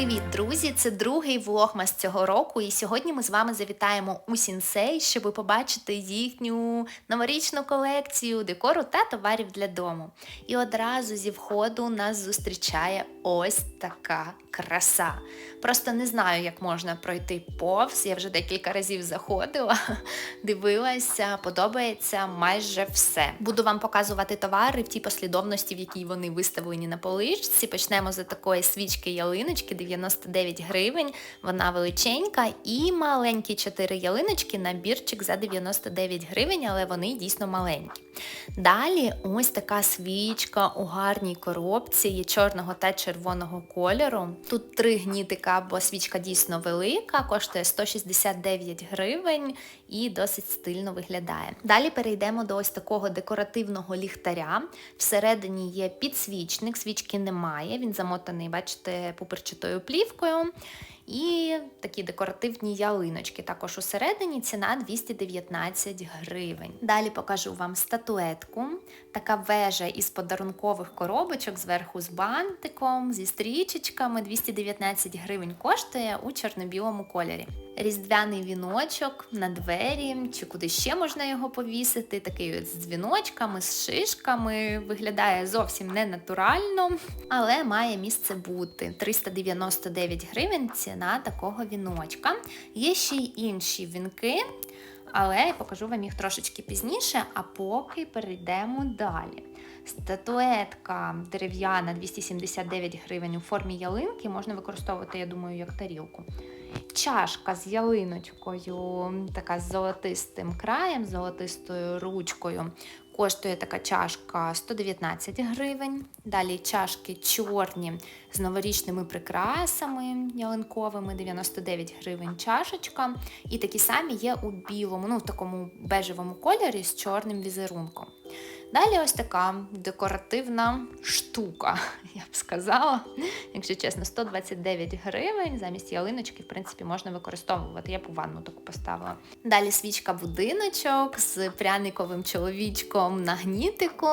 Привіт, друзі! Це другий влогмас цього року, і сьогодні ми з вами завітаємо у Сінсей, щоб побачити їхню новорічну колекцію декору та товарів для дому. І одразу зі входу нас зустрічає ось така краса. Просто не знаю, як можна пройти повз. Я вже декілька разів заходила, дивилася, подобається майже все. Буду вам показувати товари в тій послідовності, в якій вони виставлені на поличці. Почнемо з такої свічки ялиночки 99 гривень. Вона величенька і маленькі 4 ялиночки, набірчик за 99 гривень, але вони дійсно маленькі. Далі ось така свічка у гарній коробці, є чорного та червоного кольору. Тут три гнітика, бо свічка дійсно велика, коштує 169 гривень і досить стильно виглядає. Далі перейдемо до ось такого декоративного ліхтаря. Всередині є підсвічник, свічки немає, він замотаний, бачите, пуперчатою плівкою. І такі декоративні ялиночки. Також усередині ціна 219 гривень. Далі покажу вам статуетку. Така вежа із подарункових коробочок зверху з бантиком, зі стрічечками. 219 гривень коштує у чорно-білому кольорі. Різдвяний віночок на двері, чи куди ще можна його повісити. Такий з дзвіночками, з шишками. Виглядає зовсім не натурально, але має місце бути. 399 гривень ціна такого віночка. Є ще й інші вінки. Але я покажу вам їх трошечки пізніше, а поки перейдемо далі. Статуетка дерев'яна 279 гривень у формі ялинки можна використовувати, я думаю, як тарілку. Чашка з ялиночкою, така з золотистим краєм, золотистою ручкою. Коштує така чашка 119 гривень. Далі чашки чорні з новорічними прикрасами ялинковими, 99 гривень чашечка. І такі самі є у білому, ну в такому бежевому кольорі з чорним візерунком. Далі ось така декоративна штука, я б сказала. Якщо чесно, 129 гривень. Замість ялиночки, в принципі, можна використовувати. Я б у ванну таку поставила. Далі свічка будиночок з пряниковим чоловічком на гнітику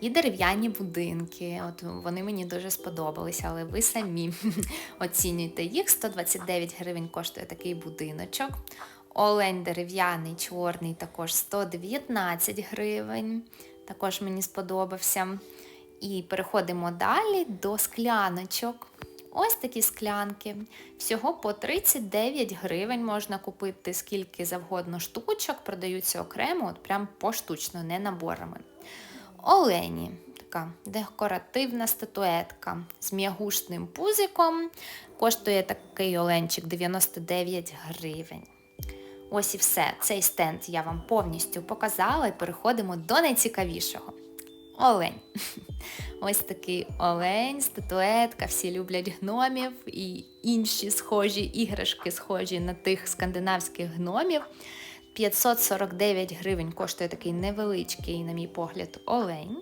і дерев'яні будинки. От Вони мені дуже сподобалися, але ви самі оцінюйте їх. 129 гривень коштує такий будиночок. Олень дерев'яний, чорний, також 119 гривень. Також мені сподобався. І переходимо далі до скляночок. Ось такі склянки. Всього по 39 гривень можна купити скільки завгодно штучок, продаються окремо, от прям поштучно, не наборами. Олені. Така декоративна статуетка з м'ягушним пузиком. Коштує такий оленчик 99 гривень. Ось і все. Цей стенд я вам повністю показала і переходимо до найцікавішого. Олень. Ось такий олень, статуетка, всі люблять гномів і інші схожі іграшки, схожі на тих скандинавських гномів. 549 гривень коштує такий невеличкий, на мій погляд, олень.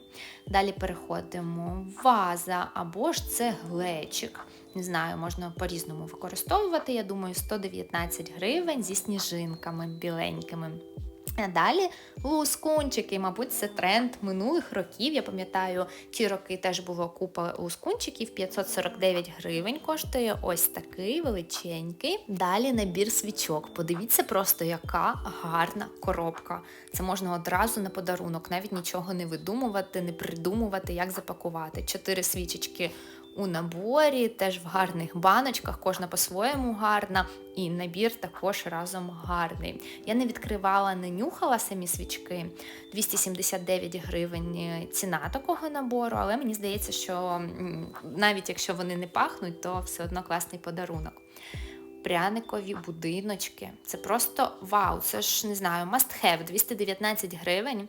Далі переходимо ваза або ж це глечик. Не знаю, можна по-різному використовувати. Я думаю, 119 гривень зі сніжинками біленькими. А далі лускунчики, мабуть, це тренд минулих років. Я пам'ятаю, ті роки теж було купа лускунчиків, 549 гривень коштує ось такий величенький. Далі набір свічок. Подивіться просто, яка гарна коробка. Це можна одразу на подарунок, навіть нічого не видумувати, не придумувати, як запакувати. Чотири свічечки у наборі, теж в гарних баночках, кожна по-своєму гарна, і набір також разом гарний. Я не відкривала, не нюхала самі свічки. 279 гривень ціна такого набору, але мені здається, що навіть якщо вони не пахнуть, то все одно класний подарунок. Пряникові будиночки. Це просто вау! Це ж не знаю, must have 219 гривень.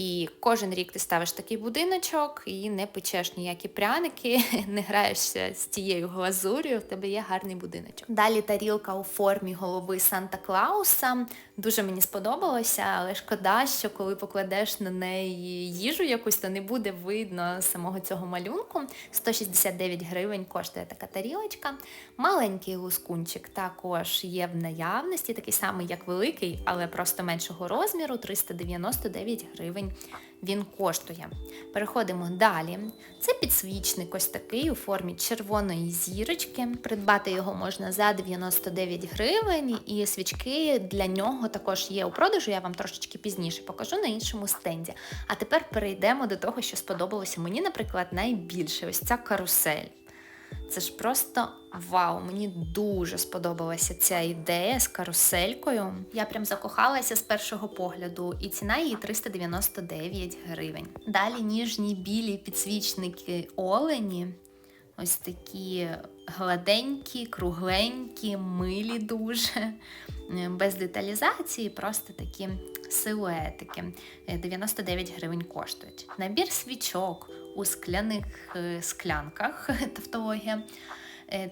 І кожен рік ти ставиш такий будиночок і не печеш ніякі пряники, не граєшся з тією глазур'ю, в тебе є гарний будиночок. Далі тарілка у формі голови Санта Клауса. Дуже мені сподобалося, але шкода, що коли покладеш на неї їжу якусь, то не буде видно самого цього малюнку. 169 гривень коштує така тарілочка. Маленький лускунчик також є в наявності, такий самий, як великий, але просто меншого розміру 399 гривень гривень він коштує. Переходимо далі. Це підсвічник ось такий у формі червоної зірочки. Придбати його можна за 99 гривень, і свічки для нього також є у продажу. Я вам трошечки пізніше покажу на іншому стенді. А тепер перейдемо до того, що сподобалося мені, наприклад, найбільше ось ця карусель. Це ж просто вау! Мені дуже сподобалася ця ідея з каруселькою. Я прям закохалася з першого погляду, і ціна її 399 гривень. Далі ніжні білі підсвічники Олені. Ось такі гладенькі, кругленькі, милі дуже, без деталізації, просто такі силуетики. 99 гривень коштують. Набір свічок у скляних е, склянках, тавтологія.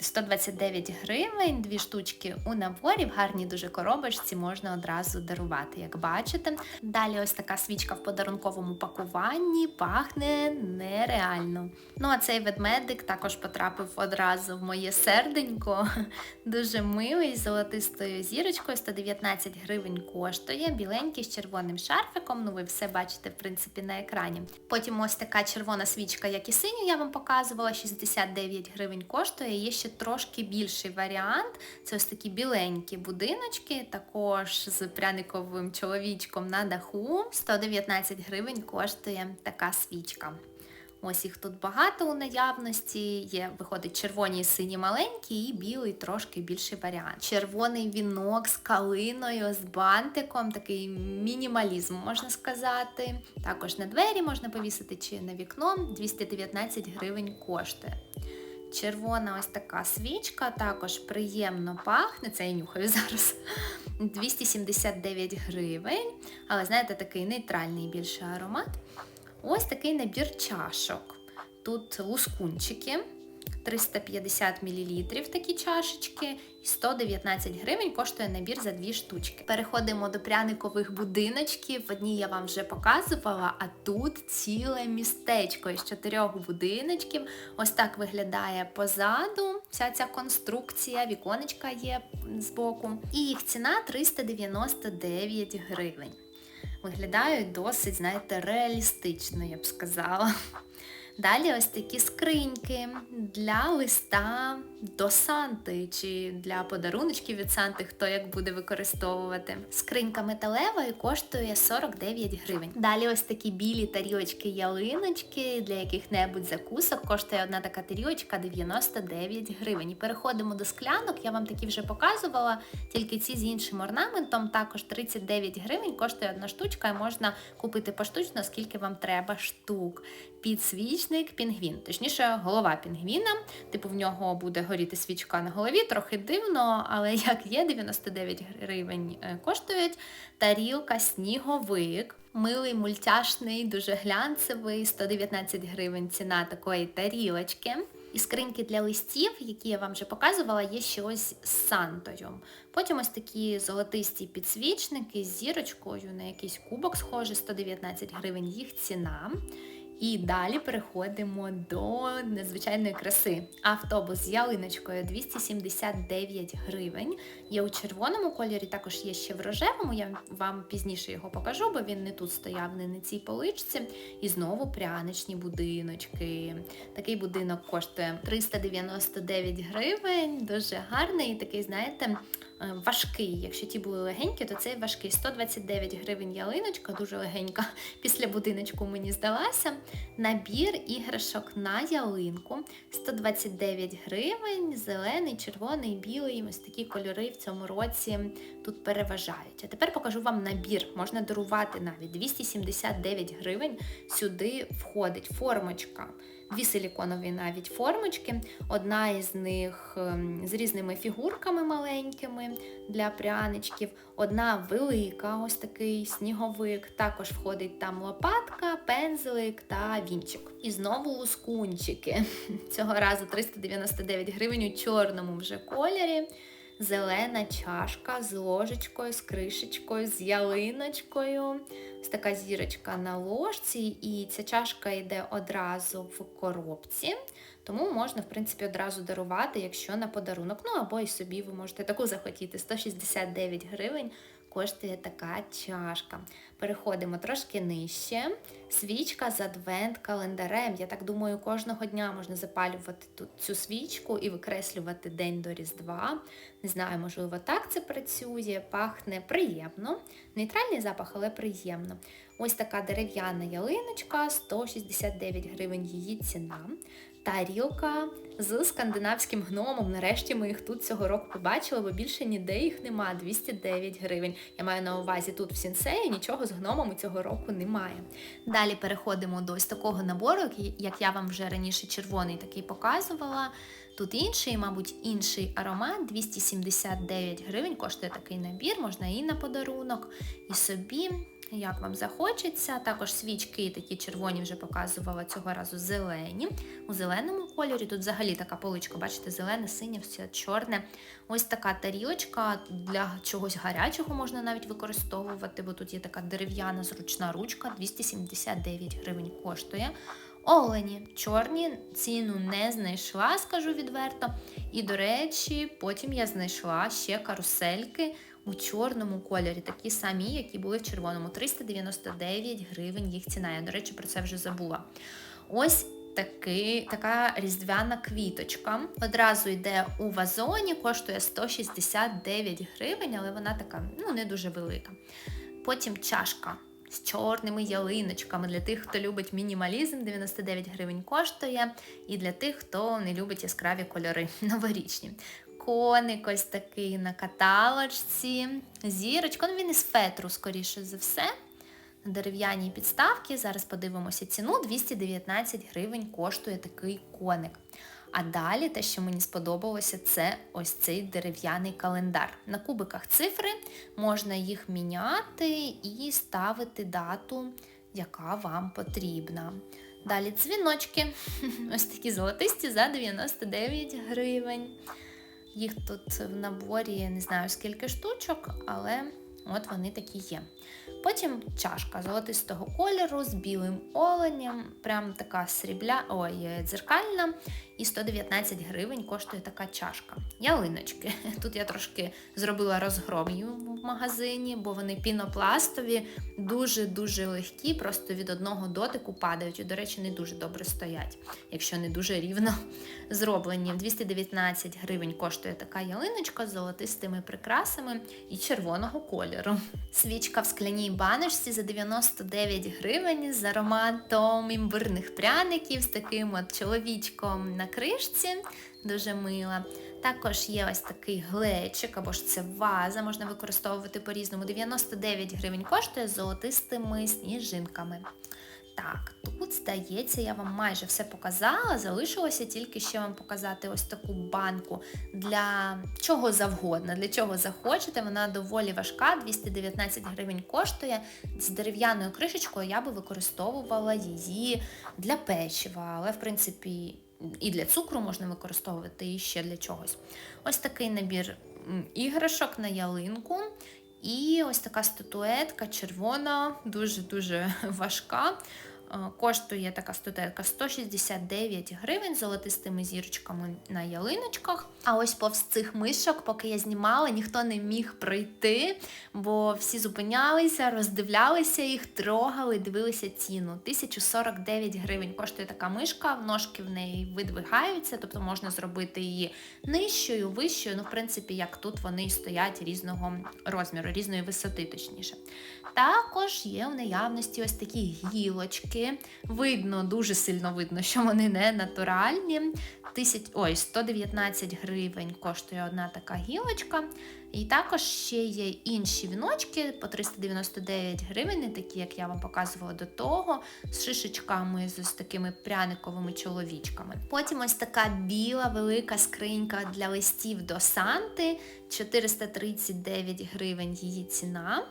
129 гривень, дві штучки у наборі, в гарній дуже коробочці можна одразу дарувати, як бачите. Далі ось така свічка в подарунковому пакуванні, пахне нереально. Ну а цей ведмедик також потрапив одразу в моє серденько. Дуже милий, з золотистою зірочкою, 119 гривень коштує, біленький з червоним шарфиком. Ну, ви все бачите, в принципі, на екрані. Потім ось така червона свічка, як і синю, я вам показувала, 69 гривень коштує є ще трошки більший варіант. Це ось такі біленькі будиночки, також з пряниковим чоловічком на даху. 119 гривень коштує така свічка. Ось їх тут багато у наявності. Є, виходить, червоні сині маленькі, і білий трошки більший варіант. Червоний вінок з калиною, з бантиком, такий мінімалізм, можна сказати. Також на двері можна повісити чи на вікно. 219 гривень коштує. Червона ось така свічка, також приємно пахне, це я нюхаю зараз. 279 гривень. Але, знаєте, такий нейтральний більше аромат. Ось такий набір чашок. Тут лускунчики. 350 мл такі чашечки, і 119 гривень коштує набір за дві штучки. Переходимо до пряникових будиночків. Одні я вам вже показувала, а тут ціле містечко із чотирьох будиночків. Ось так виглядає позаду. Вся ця конструкція, віконечка є збоку. І їх ціна 399 гривень. Виглядають досить, знаєте, реалістично, я б сказала. Далі ось такі скриньки для листа до Санти чи для подаруночків від Санти, хто як буде використовувати. Скринька металева і коштує 49 гривень. Далі ось такі білі тарілочки ялиночки для яких-небудь закусок. Коштує одна така тарілочка 99 гривень. І переходимо до склянок, я вам такі вже показувала, тільки ці з іншим орнаментом, також 39 гривень, коштує одна штучка, і можна купити поштучно, скільки вам треба штук. Підсвічник пінгвін, точніше, голова пінгвіна. Типу в нього буде горіти свічка на голові, трохи дивно, але як є, 99 гривень е, коштують. Тарілка, сніговик, милий, мультяшний, дуже глянцевий, 119 гривень ціна такої тарілочки. І скриньки для листів, які я вам вже показувала, є ще ось з Сантою. Потім ось такі золотисті підсвічники з зірочкою на якийсь кубок схожий, 119 гривень їх ціна. І далі переходимо до незвичайної краси. Автобус з ялиночкою 279 гривень. Є у червоному кольорі, також є ще в рожевому. Я вам пізніше його покажу, бо він не тут стояв, не на цій поличці. І знову пряничні будиночки. Такий будинок коштує 399 гривень, дуже гарний, І такий, знаєте. Е, важкий. Якщо ті були легенькі, то цей важкий. 129 гривень ялиночка, дуже легенька. Після будиночку мені здалася. Набір іграшок на ялинку 129 гривень, зелений, червоний, білий. Ось такі кольори в цьому році тут переважають. А тепер покажу вам набір. Можна дарувати навіть 279 гривень. Сюди входить формочка дві силіконові навіть формочки. Одна із них ем, з різними фігурками маленькими для пряничків, одна велика, ось такий сніговик. Також входить там лопатка, пензлик та вінчик. І знову лускунчики. Цього разу 399 гривень у чорному вже кольорі зелена чашка з ложечкою, з кришечкою, з ялиночкою. Ось така зірочка на ложці, і ця чашка йде одразу в коробці. Тому можна, в принципі, одразу дарувати, якщо на подарунок. Ну або і собі ви можете таку захотіти. 169 гривень коштує така чашка. Переходимо трошки нижче. Свічка з адвент-календарем. Я так думаю, кожного дня можна запалювати тут цю свічку і викреслювати день до Різдва. Не знаю, можливо, так це працює, пахне приємно. Нейтральний запах, але приємно. Ось така дерев'яна ялиночка, 169 гривень її ціна. Тарілка з скандинавським гномом. Нарешті ми їх тут цього року побачили, бо більше ніде їх нема. 209 гривень. Я маю на увазі тут в сінсеї нічого з гномами цього року немає. Далі переходимо до ось такого набору, як я вам вже раніше червоний такий показувала. Тут інший, мабуть, інший аромат 279 гривень. Коштує такий набір, можна і на подарунок, і собі як вам захочеться. Також свічки такі червоні вже показувала цього разу зелені. У зеленому кольорі тут взагалі така поличка, бачите, зелене, синє, все чорне. Ось така тарілочка для чогось гарячого можна навіть використовувати, бо тут є така дерев'яна зручна ручка, 279 гривень коштує. Олені чорні ціну не знайшла, скажу відверто. І, до речі, потім я знайшла ще карусельки у чорному кольорі, такі самі, які були в червоному. 399 гривень їх ціна. Я, до речі, про це вже забула. Ось таки, така різдвяна квіточка. Одразу йде у вазоні, коштує 169 гривень, але вона така ну, не дуже велика. Потім чашка. З чорними ялиночками для тих, хто любить мінімалізм, 99 гривень коштує, і для тих, хто не любить яскраві кольори новорічні коник ось такий на каталочці. Зірочка, ну він із фетру, скоріше за все. На дерев'яній підставці. Зараз подивимося ціну. 219 гривень коштує такий коник. А далі те, що мені сподобалося, це ось цей дерев'яний календар. На кубиках цифри можна їх міняти і ставити дату, яка вам потрібна. Далі дзвіночки, ось такі золотисті за 99 гривень. Їх тут в наборі не знаю скільки штучок, але от вони такі є. Потім чашка золотистого кольору з білим оленем, прям така срібля, ой, дзеркальна. І 119 гривень коштує така чашка. Ялиночки. Тут я трошки зробила розгром в магазині, бо вони пінопластові, дуже-дуже легкі, просто від одного дотику падають. І, до речі, не дуже добре стоять, якщо не дуже рівно зроблені. 219 гривень коштує така ялиночка з золотистими прикрасами і червоного кольору. Свічка в скляній баночці за 99 гривень з ароматом імбирних пряників, з таким от чоловічком на кришці, дуже мила. Також є ось такий глечик, або ж це ваза, можна використовувати по-різному. 99 гривень коштує з золотистими сніжинками. Так, тут, здається, я вам майже все показала. Залишилося тільки ще вам показати ось таку банку для чого завгодно, для чого захочете. Вона доволі важка, 219 гривень коштує. З дерев'яною кришечкою я би використовувала її для печива, але, в принципі, і для цукру можна використовувати, і ще для чогось. Ось такий набір іграшок на ялинку. І ось така статуетка червона, дуже-дуже важка. Е, коштує така статуетка 169 гривень золотистими зірочками на ялиночках. А ось повз цих мишок, поки я знімала, ніхто не міг пройти, бо всі зупинялися, роздивлялися їх, трогали, дивилися ціну. 1049 гривень коштує така мишка, ножки в неї видвигаються, тобто можна зробити її нижчою, вищою. Ну, в принципі, як тут вони стоять різного розміру, різної висоти, точніше. Також є в наявності ось такі гілочки. Видно, дуже сильно видно, що вони не натуральні. Тисяч, ой, 119 гривень коштує одна така гілочка. І також ще є інші віночки по 399 гривень, такі, як я вам показувала до того, з шишечками, з ось такими пряниковими чоловічками. Потім ось така біла велика скринька для листів до Санти, 439 гривень її ціна.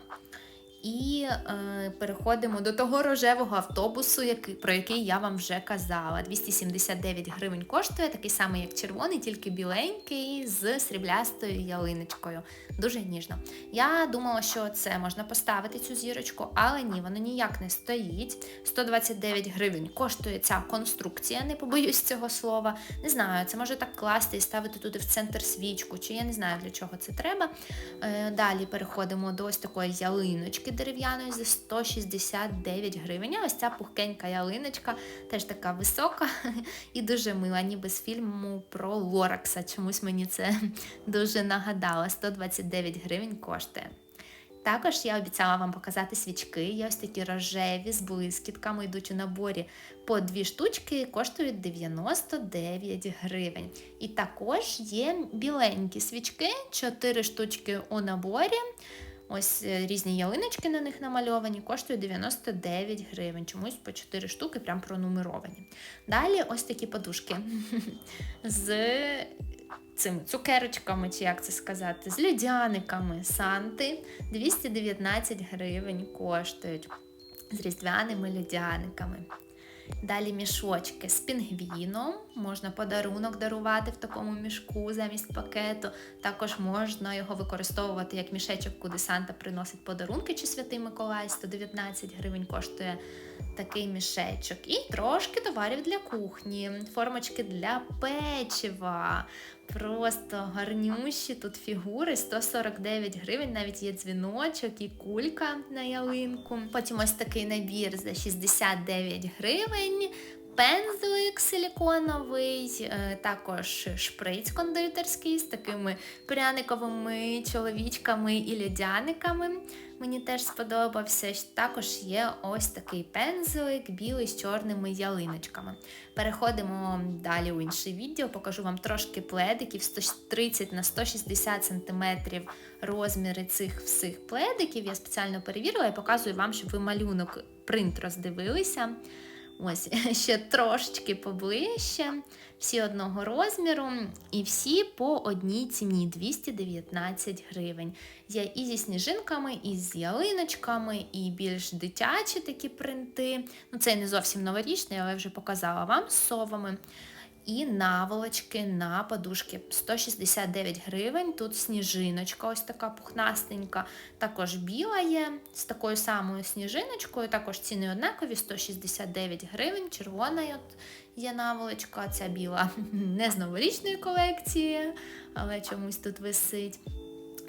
І е, переходимо до того рожевого автобусу, який, про який я вам вже казала. 279 гривень коштує, такий самий, як червоний, тільки біленький з сріблястою ялиночкою. Дуже ніжно. Я думала, що це можна поставити цю зірочку, але ні, воно ніяк не стоїть. 129 гривень коштує ця конструкція, не побоюсь цього слова. Не знаю, це може так класти і ставити туди в центр свічку, чи я не знаю для чого це треба. Е, Далі переходимо до ось такої ялиночки дерев'яної за 169 гривень. А ось ця пухкенька ялиночка, теж така висока і дуже мила, ніби з фільму про Лоракса. Чомусь мені це дуже нагадало. 129 гривень коштує. Також я обіцяла вам показати свічки. Є ось такі рожеві з блискітками, йдуть у наборі по дві штучки, коштують 99 гривень. І також є біленькі свічки, 4 штучки у наборі. Ось е, різні ялиночки на них намальовані, коштують 99 гривень. Чомусь по 4 штуки, прям пронумеровані. Далі ось такі подушки з цими цукерочками, чи як це сказати, з льодяниками Санти 219 гривень коштують з різдвяними льодяниками. Далі мішочки з пінгвіном. Можна подарунок дарувати в такому мішку замість пакету. Також можна його використовувати як мішечок, куди Санта приносить подарунки чи Святий Миколай. 119 гривень коштує такий мішечок. І трошки товарів для кухні, формочки для печива. Просто гарнющі тут фігури 149 гривень, навіть є дзвіночок і кулька на ялинку. Потім ось такий набір за 69 гривень. Пензлик силіконовий, е, також шприц кондитерський з такими пряниковими чоловічками і льодяниками. Мені теж сподобався. Також є ось такий пензлик білий з чорними ялиночками. Переходимо далі у інше відео, покажу вам трошки пледиків 130 на 160 см розміри цих всіх пледиків. Я спеціально перевірила і показую вам, щоб ви малюнок принт роздивилися. Ось ще трошечки поближче, всі одного розміру, і всі по одній ціні 219 гривень. Є і зі сніжинками, і з ялиночками, і більш дитячі такі принти. Ну, Це не зовсім новорічний, але вже показала вам з совами. І наволочки на подушки 169 гривень. Тут сніжиночка, ось така пухнастенька. Також біла є з такою самою сніжиночкою. Також ціни однакові 169 гривень. Червона є наволочка. Ця біла не з новорічної колекції, але чомусь тут висить.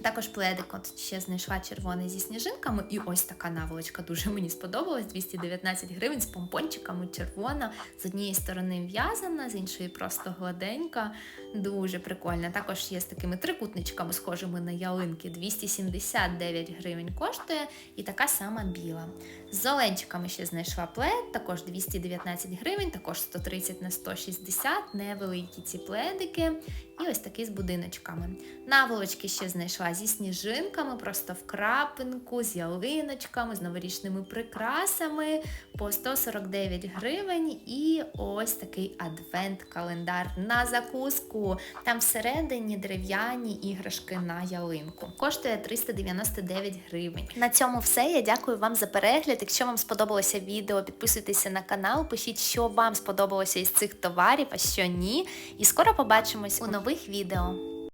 Також пледик от ще знайшла червоний зі сніжинками, і ось така наволочка дуже мені сподобалась. 219 гривень з помпончиками червона. З однієї сторони в'язана, з іншої просто гладенька. Дуже прикольна. Також є з такими трикутничками, схожими на ялинки. 279 гривень коштує і така сама біла. З оленчиками ще знайшла плед, також 219 гривень, також 130 на 160, невеликі ці пледики. І ось такий з будиночками. Наволочки ще знайшла зі сніжинками, просто в крапинку, з ялиночками, з новорічними прикрасами по 149 гривень. І ось такий адвент-календар на закуску. Там всередині дерев'яні іграшки на ялинку. Коштує 399 гривень. На цьому все. Я дякую вам за перегляд. Якщо вам сподобалося відео, підписуйтеся на канал, пишіть, що вам сподобалося із цих товарів, а що ні. І скоро побачимось у нових відео.